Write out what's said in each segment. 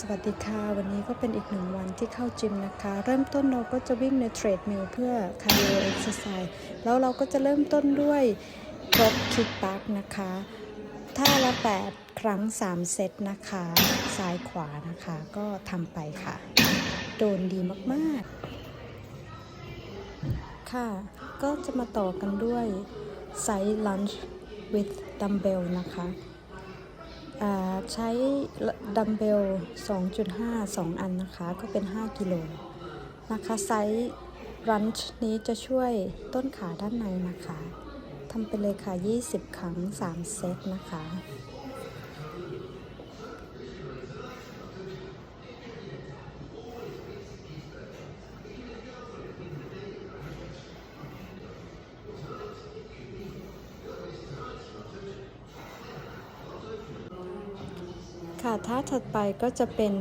สวัสดีค่ะ วันนี้ก็เป็นอีกหนึ่งวันที่เข้าจิมนะคะ เริ่มต้นเราก็จะวิ่งในเทรดมิลเพื่อคาร์ดิโอเอ็กซ์ไซส์แล้วเราก็จะเริ่มต้นด้วยรถคิกบักนะคะท่าละ 8 ครั้ง 3 เซตนะคะ ซ้ายขวานะคะก็ทำไปค่ะ โดนดีมากๆ ค่ะ ก็จะมาต่อกันด้วยไซส์ลันช์ with dumbbell นะคะ ใช้ดัมเบล 2.5 2 อันนะคะ ก็เป็น 5 กิโลนะคะไซส์รันช์นี้จะช่วยต้นขาด้านในนะคะทำไปเลยค่ะ 20 ครั้ง 3 เซตนะคะ ท่าถัดไปก็จะเป็น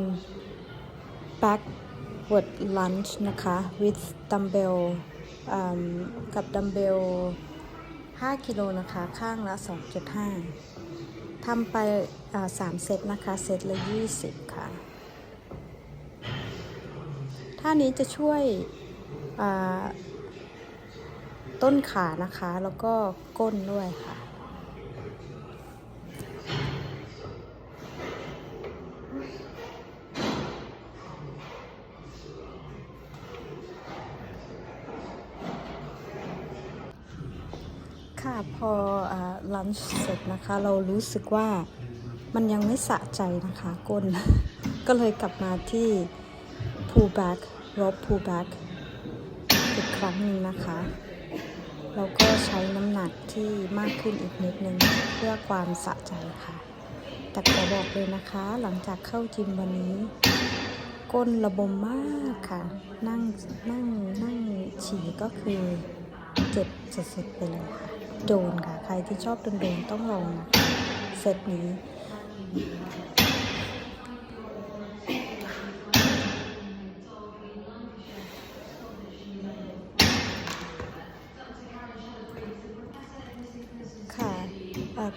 backward lunge นะคะ with dumbbell กับดัมเบล 5 กิโลนะคะ ข้างละ 2.5 ทำไปอ่า3เซตนะคะ เซตละ 20 ค่ะ ท่านี้จะช่วยต้นขานะคะ แล้วก็ก้นด้วยค่ะพอันช์เสร็จนะคะ เรารู้สึกว่ามันยังไม่สะใจนะคะก้น ก็เลยกลับมาที่ pull back rope pull back อีกครั้งหนึ่งนะคะแล้วก็ใช้น้ำหนักที่มากขึ้นอีกนิดนึงเพื่อความสะใจค่ะ แต่ขอบอกเลยนะคะ หลังจากเข้าจิมวันนี้ ก้นระบมมากค่ะ นั่งนั่งนั่งฉี่ก็คือเจ็บสุดๆไปเลยค่ะ โดนค่ะ ใครที่ชอบโดนโดนๆต้องลองนะเซตนี้ค่ะ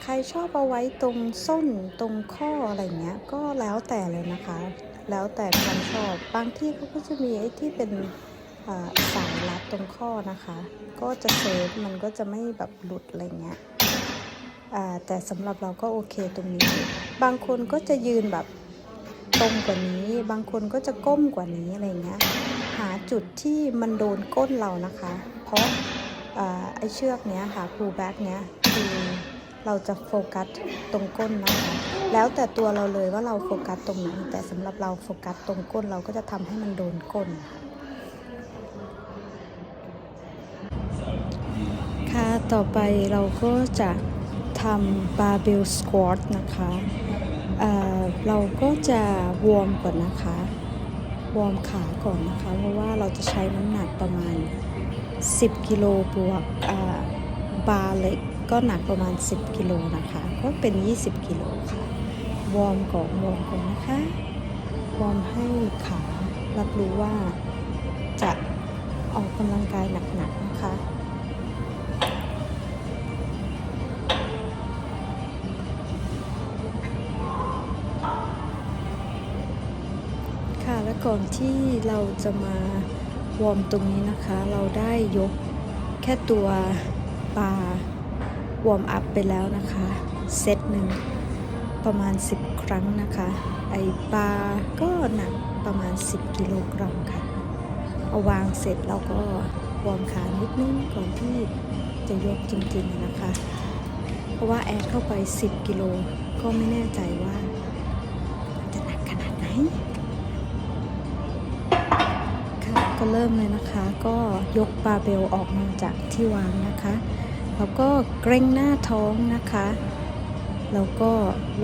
ใครชอบเอาไว้ตรงส้นตรงข้ออะไรเงี้ย ก็แล้วแต่เลยนะคะ แล้วแต่ความชอบ บางที่เขาก็จะมีไอ้ที่เป็น สายรัดตรงข้อนะคะ ก็จะเซฟมันก็จะไม่แบบหลุดอะไรเงี้ยแต่สำหรับเราก็โอเคตรงนี้ บางคนก็จะยืนแบบตรงกว่านี้ บางคนก็จะก้มกว่านี้อะไรเงี้ย หาจุดที่มันโดนก้นเรานะคะ เพราะอไอเชือกเนี้ยค่ะพูแบ็กเนี้ยคือเราจะโฟกัสตรงก้นนะคะ แล้วแต่ตัวเราเลยว่าเราโฟกัสตรงไหนแต่สำหรับเราโฟกัสตรงก้นเราก็จะทำให้มันโดนก้นค่ะ ค่ะ ต่อไปเราก็จะทำ barbell squat นะคะเเราก็จะวอร์มก่อนนะคะ วอร์มขาก่อนนะคะ เพราะว่าเราจะใช้น้ำหนักประมาณ 10 กิโลบวกบาร์เล็กก็หนักประมาณ 10 กิโลนะคะ ก็เป็น 20 กิโลค่ะ วอร์มก่อนวอร์มก่อนนะคะ วอร์มให้ขารับรู้ว่าจะออกกำลังกายหนักๆนะคะ ก่อนที่เราจะมาวอร์มตรงนี้นะคะ เราได้ยกแค่ตัวบาร์วอร์มอัพไปแล้วนะคะเซตหนึ่งประมาณ 10 ครั้งนะคะ ไอบาร์ก็หนักประมาณ 10 กิโลกรัมค่ะ เอาวางเสร็จเราก็วอร์มขานิดนึงก่อนที่จะยกจริงๆนะคะ เพราะว่าแอดเข้าไป 10 กิโลก็ไม่แน่ใจว่าจะหนักขนาดไหน ก็เริ่มเลยนะคะ ก็ยกบาเบลออกมาจากที่วางนะคะ แล้วก็เกรงหน้าท้องนะคะ แล้วก็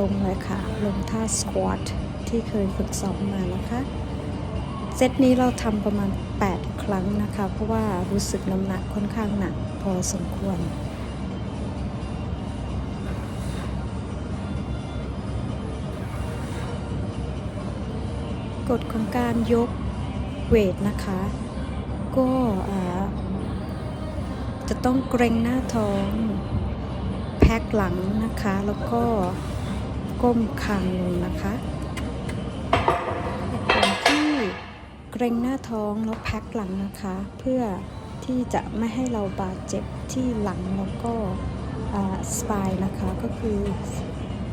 ลงเลยค่ะ ลงท่าสควอตที่เคยฝึกซ้อมมานะคะ เซตนี้เราทำประมาณ 8 ครั้งนะคะ เพราะว่ารู้สึกน้ำหนักค่อนข้างหนักพอสมควรกฎของการยก เวทนะคะ ก็จะต้องเกรงหน้าท้อง แพ็คหลังนะคะ แล้วก็ก้มคางลงนะคะกรงหน้าท้องแล้วแพ็คหลังนะคะ เพื่อที่จะไม่ให้เราบาดเจ็บที่หลังแล้วก็สปายนะคะก็คือ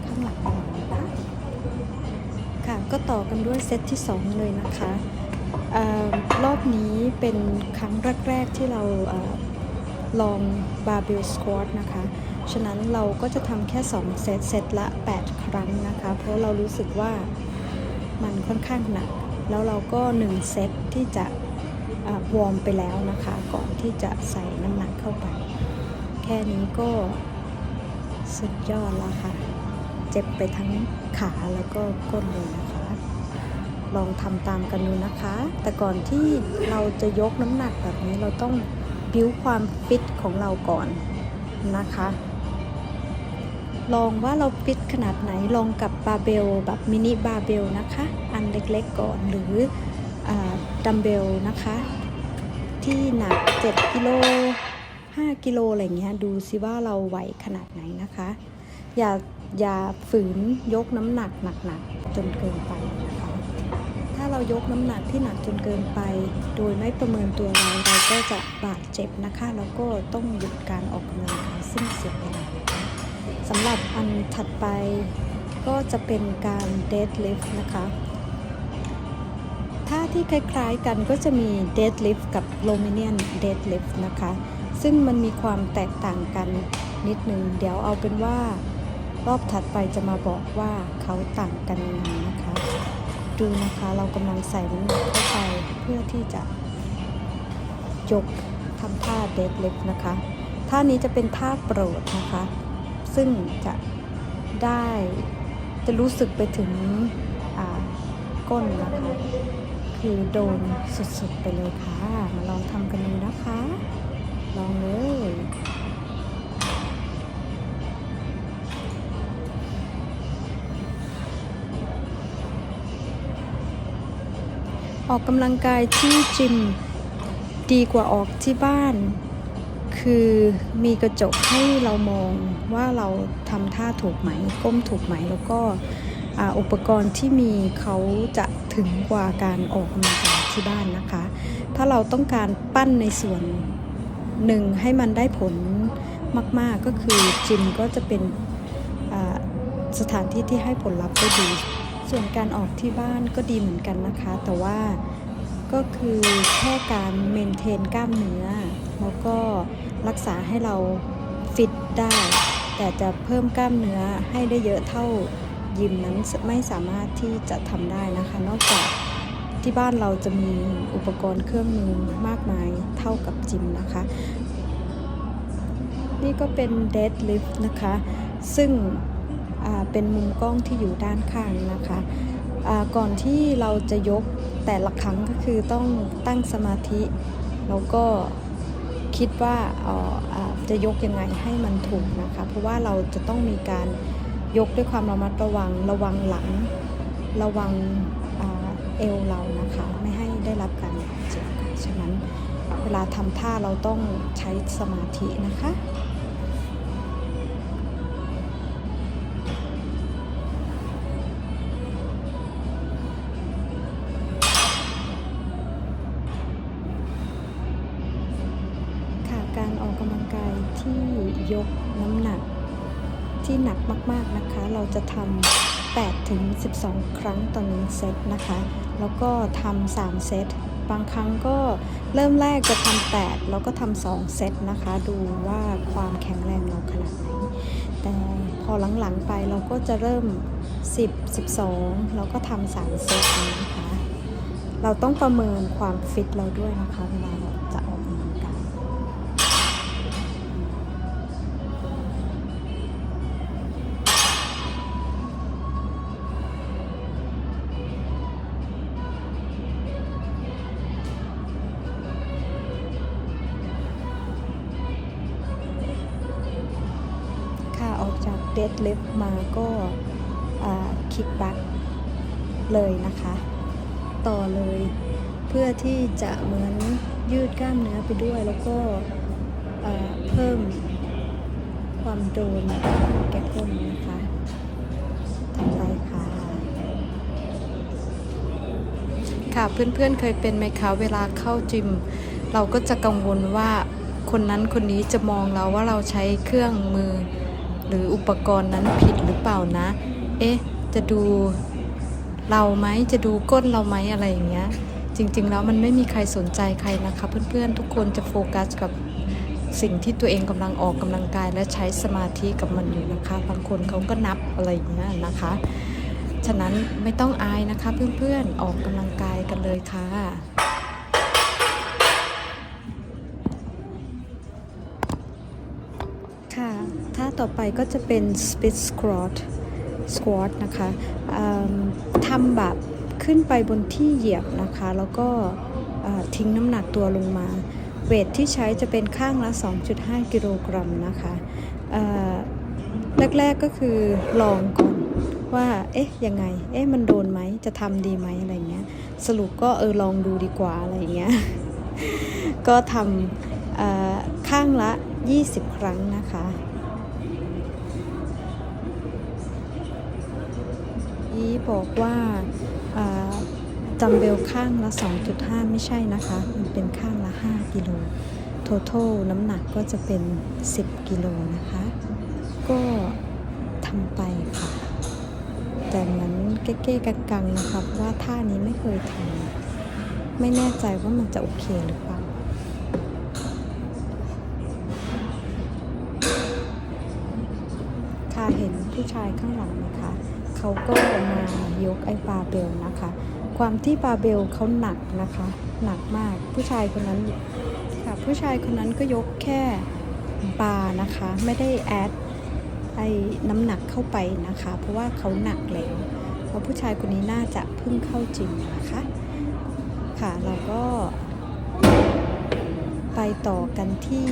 ข้างหลังนะคะค่ะก็ต่อกันด้วยเซตที่ 2 เลยนะคะ รอบนี้เป็นครั้งแรก ๆ ที่เราอาลองบาร์เบลสควอตนะคะ ฉะนั้นเราก็จะทำแค่ 2 เซต เซตละ 8 ครั้งนะคะ เพราะเรารู้สึกว่ามันค่อนข้างหนัก แล้วเราก็ 1 เซตที่จะวอร์มไปแล้วนะคะ ก่อนที่จะใส่น้ำหนักเข้าไป แค่นี้ก็สุดยอดแล้วค่ะ เจ็บไปทั้งขาแล้วก็ก้นเลยนะคะ ลองทำตามกันดูนะคะ แต่ก่อนที่เราจะยกน้ำหนักแบบนี้เราต้องบิ้วความฟิตของเราก่อนนะคะ ลองว่าเราฟิตขนาดไหนลองกับบาเบลแบบมินิบาเบลนะคะ อันเล็กๆก่อนหรืออดัมเบลนะคะ ที่หนัก 7กิโล5กิโลอะไรเงี้ยดูซิว่าเราไหวขนาดไหนนะคะ อย่าอย่าฝืนยกน้ำหนักหนักๆจนเกินไปนะ เรายกน้ำหนักที่หนักจนเกินไป โดยไม่ประเมินตัวเราเราก็จะบาดเจ็บนะคะ แล้วก็ต้องหยุดการออกกำลังกายซึ่งเสียเวลานสำหรับอันถัดไปก็จะเป็นการ deadlift นะคะท่าที่คล้ายๆกันก็จะมี deadlift กับ Romanian deadlift นะคะ ซึ่งมันมีความแตกต่างกันนิดนึง เดี๋ยวเอาเป็นว่ารอบถัดไปจะมาบอกว่าเขาต่างกันยังไงนะคะ ดูนะคะ เรากำลังใส่น้ำหนักเข้าไปเพื่อที่จะยกทำท่า deadlift นะคะ ท่านี้จะเป็นท่าโปรดนะคะ ซึ่งจะได้จะรู้สึกไปถึงก้นนะคะ คือโดนสุดๆไปเลยค่ะ มาลองทำกันดูนะคะ ลองเลย ออกกำลังกายที่จิม ดีกว่าออกที่บ้าน คือมีกระจกให้เรามองว่าเราทำท่าถูกไหม ก้มถูกไหมแล้วก็อุปกรณ์ที่มีเขาจะถึงกว่าการออกกำลังกายที่บ้านนะคะ ถ้าเราต้องการปั้นในส่วนหนึ่งให้มันได้ผลมาก ๆ ก็คือจิมก็จะเป็นสถานที่ที่ให้ผลลัพธ์ได้ดี ส่วนการออกที่บ้านก็ดีเหมือนกันนะคะ แต่ว่าก็คือแค่การเมนเทนกล้ามเนื้อ แล้วก็รักษาให้เราฟิตได้ แต่จะเพิ่มกล้ามเนื้อให้ได้เยอะเท่ายิมนั้นไม่สามารถที่จะทำได้นะคะ นอกจากที่บ้านเราจะมีอุปกรณ์เครื่องมือมากมายเท่ากับจิมนะคะ นี่ก็เป็น dead lift นะคะ ซึ่ง เป็นมุมกล้องที่อยู่ด้านข้างนะคะก่อนที่เราจะยกแต่ละครั้งก็คือต้องตั้งสมาธิ แล้วก็คิดว่าจะยกยังไงให้มันถูกนะคะ เพราะว่าเราจะต้องมีการยกด้วยความระมัดระวังระวังหลัง ระวังเอวเรานะคะ ไม่ให้ได้รับการเจ็บฉะนั้นเวลาทำท่าเราต้องใช้สมาธินะคะ การออกกำลังกายที่ยกน้ำหนักที่หนักมากๆนะคะ เราจะทำ8ถึง12 ครั้งต่อหนึ่งเซตนะคะ แล้วก็ทำ3เซต บางครั้งก็เริ่มแรกจะทำ8แล้วก็ทำ2เซตนะคะ ดูว่าความแข็งแรงเราขนาดไหน แต่พอหลังๆไปเราก็จะเริ่ม 10 12 แล้วก็ทำ3เซตนะคะ เราต้องประเมินความฟิตเราด้วยนะคะเวลาเราจะ เลิฟมาก็คิกบ็กเลยนะคะ ต่อเลย เพื่อที่จะเหมือนยืดกล้ามเนื้อไปด้วยแล้วก็เพิ่มความโดนแก่ก้นนะคะต่อไปค่ะ ค่ะเพื่อนๆเคยเป็นไหมคะเวลาเข้าจิม เราก็จะกังวลว่าคนนั้นคนนี้จะมองเราว่าเราใช้เครื่องมือ หรืออุปกรณ์นั้นผิดหรือเปล่านะ เอ๊ะ จะดูเราไหมจะดูก้นเราไหมอะไรอย่างเงี้ย จริง ๆ แล้วมันไม่มีใครสนใจใครนะคะ เพื่อนๆ ทุกคนจะโฟกัสกับสิ่งที่ตัวเองกำลังออกกำลังกายและใช้สมาธิกับมันอยู่นะคะ บางคนเขาก็นับอะไรอย่างเงี้ยนะคะ ฉะนั้นไม่ต้องอายนะคะเพื่อนๆ ออกกำลังกายกันเลยค่ะ ค่ะท่าต่อไปก็จะเป็น split squat squat นะคะทำแบบขึ้นไปบนที่เหยียบนะคะ แล้วก็ทิ้งน้ำหนักตัวลงมา เวทที่ใช้จะเป็นข้างละ 2.5 กิโลกรัมนะคะแรกๆก็คือลองก่อนว่า เอ๊ะ ยังไง เอ๊ะ มันโดนไหม จะทำดีไหมอะไรเงี้ย สรุปก็เออลองดูดีกว่าอะไรเงี้ย ก็ทำ ข้างละ 20 ครั้งนะคะ นี้บอกว่าจัมเบลข้างละ 2.5 ไม่ใช่นะคะ มันเป็นข้างละ 5 กิโล total น้ำหนักก็จะเป็น 10 กิโลนะคะ ก็ทำไปค่ะ แต่เหมือนเก๊ๆกังๆนะคราะว่าท่านี้ไม่เคยทำไม่แน่ใจว่ามันจะโอเคหรือเปล่า เห็นผู้ชายข้างหลังนะคะ เขาก็มายกไอ้บาเบลนะคะ ความที่บาเบลเขาหนักนะคะ หนักมาก ผู้ชายคนนั้นค่ะ ผู้ชายคนนั้นก็ยกแค่บานะคะ ไม่ได้แอดไอ้น้ำหนักเข้าไปนะคะ เพราะว่าเขาหนักแล้วเพราะผู้ชายคนนี้น่าจะเพิ่งเข้าจริงนะคะ ค่ะเราก็ ไปต่อกันที่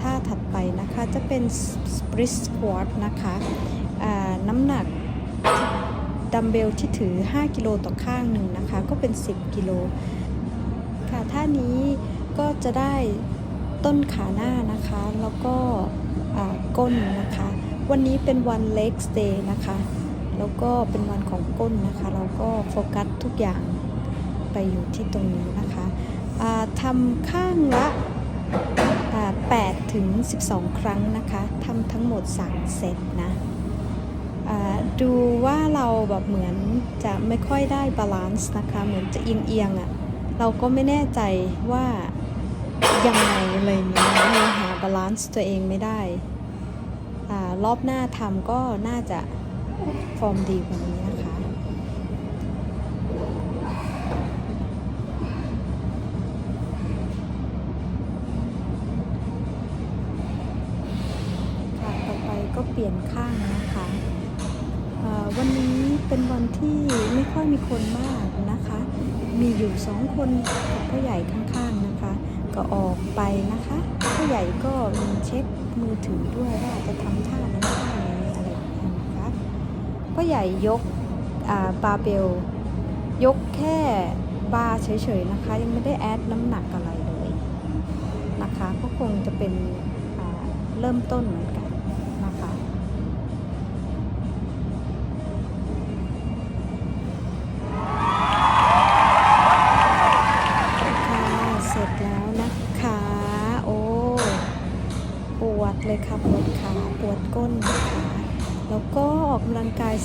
ท่าถัดไปนะคะจะเป็น split squat นะคะน้ำหนักดัมเบลที่ถือ 5 กิโลต่อข้างหนึ่งนะคะ ก็เป็น 10 กิโลค่ะท่านี้ก็จะได้ต้นขาหน้านะคะ แล้วก็ก้นนะคะ วันนี้เป็นวัน leg day นะคะ แล้วก็เป็นวันของก้นนะคะ เราก็โฟกัสทุกอย่างไปอยู่ที่ตรงนี้นะคะทำข้างละ 8ถึง 12 ครั้งนะคะทำทั้งหมด 3 เซตนะดูว่าเราแบบเหมือนจะไม่ค่อยได้บาลานซ์นะคะ เหมือนจะเอียงๆอะ่ะ เราก็ไม่แน่ใจว่ายังไงเลยเนี่ยยังหาบาลานซ์ตัวเองไม่ได้อรอบหน้าทำก็น่าจะฟอร์มดีกว่านี้ ปก็เปลี่ยนข้างนะคะวันนี้เป็นวันที่ไม่ค่อยมีคนมากนะคะ มีอยู่สองคนกับพ่อใหญ่ข้างๆนะคะ ก็ออกไปนะคะพ่อใหญ่ก็มีเช็คมือถือด้วยว่าจะทำท่านั้นท่านี้อะไรอย่างเงี้ยนะคะพ่อใหญ่ยกบาเบลยกแค่บาเฉยๆนะคะ ยังไม่ได้แอดน้ำหนักอะไรเลยนะคะก็คงจะเป็นเริ่มต้นเหมือนกัน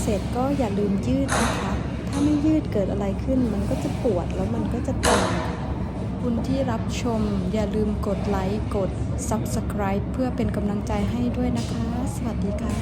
เสร็จก็อย่าลืมยืดนะคะ ถ้าไม่ยืดเกิดอะไรขึ้น มันก็จะปวดแล้วมันก็จะตึงคุณที่รับชม อย่าลืมกดไลค์ กด Subscribe เพื่อเป็นกำลังใจให้ด้วยนะคะ สวัสดีค่ะ